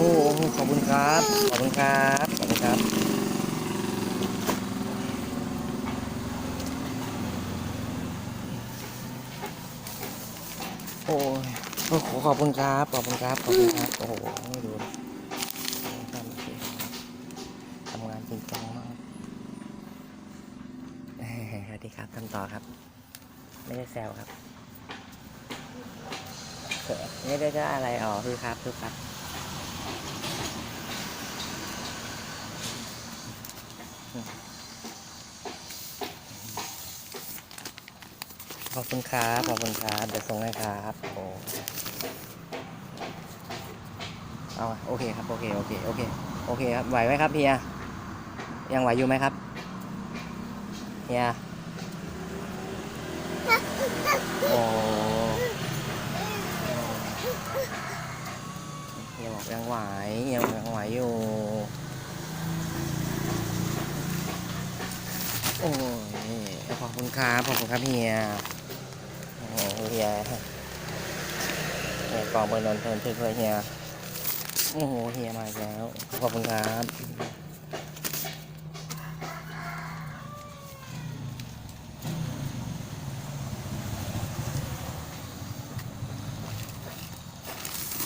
โอ้ขอบคุณครับ ขอบคุณครับ ขอบคุณครับ โอ้ยโอ้ขอบคุณครับ ขอบคุณครับ ขอบคุณครับ โอ้โหไม่ดูทำงานจริงจังมากเอ้ยสวัสดีครับทำต่อครับ ไม่ได้แซวครับเนไม่ได้จะอะไรอ๋อคือครับคือครับ ขอบคุณครับขอบคุณครับเดี๋ยวส่งให้ครับโอ้เอาอะโอเคครับโอเคโอเคโอเคโอเคครับไหวไหมครับเฮียยังไหวอยู่ไหมครับเฮียโอ้เฮียบอกยังไหวยังยังไหวอยู่โอ้ย ขอบคุณครับขอบคุณครับเฮียโอ้โหเฮียเฮียกองเบอร์นนท์เทินช่วยช่วยเฮียโอ้โหเฮียมาแล้วขอบคุณครับ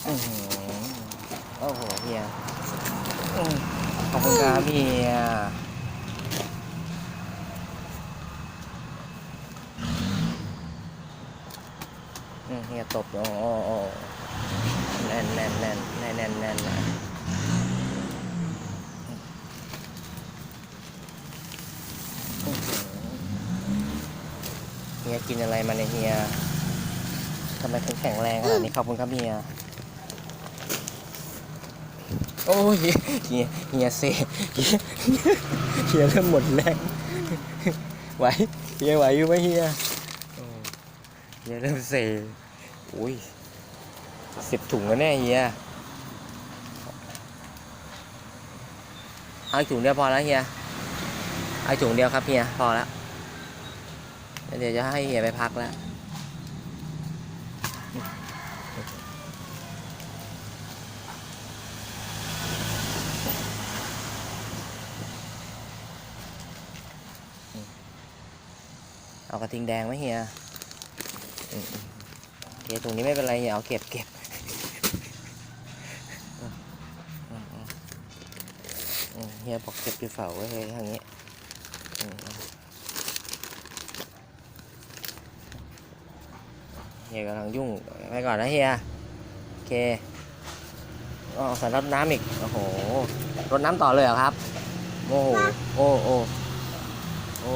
อื้อหือโอ้โหเฮียขอบคุณครับเฮีย เฮียตบโอ้โอ้แน่นแน่นแน่นแน่นแน่นแน่นนะเฮียกินอะไรมาเนี่ยเฮียทำไมถึงแข็งแรงขนาดนี้ขอบคุณครับเฮียโอ้ยเฮียเฮียเซเฮียเฮียเริ่มหมดแรงไหวเฮียไหวอยู่ไหมเฮียเฮียเริ่มเซ อุ้ยสิบถุงแล้วเนี่ยเฮียเอาถุงเดียวพอแล้วเฮียเอาถุงเดียวครับเฮียพอแล้วเดี๋ยวจะให้เฮียไปพักแล้วเอากระทิงแดงไหมเฮีย เคถุงนี้ไม่เป็นไรเฮียเอาเก็บเก็บเฮียบอกเก็บดีเฝาไว้เลยทางนี้เฮียกำลังยุ่งไปก่อนนะเฮียโอเคอ๋อใส่รดน้ำอีก โอ้โหรดน้ำต่อเลยเหรอครับ โอ้โหโอ้โอ้โอ้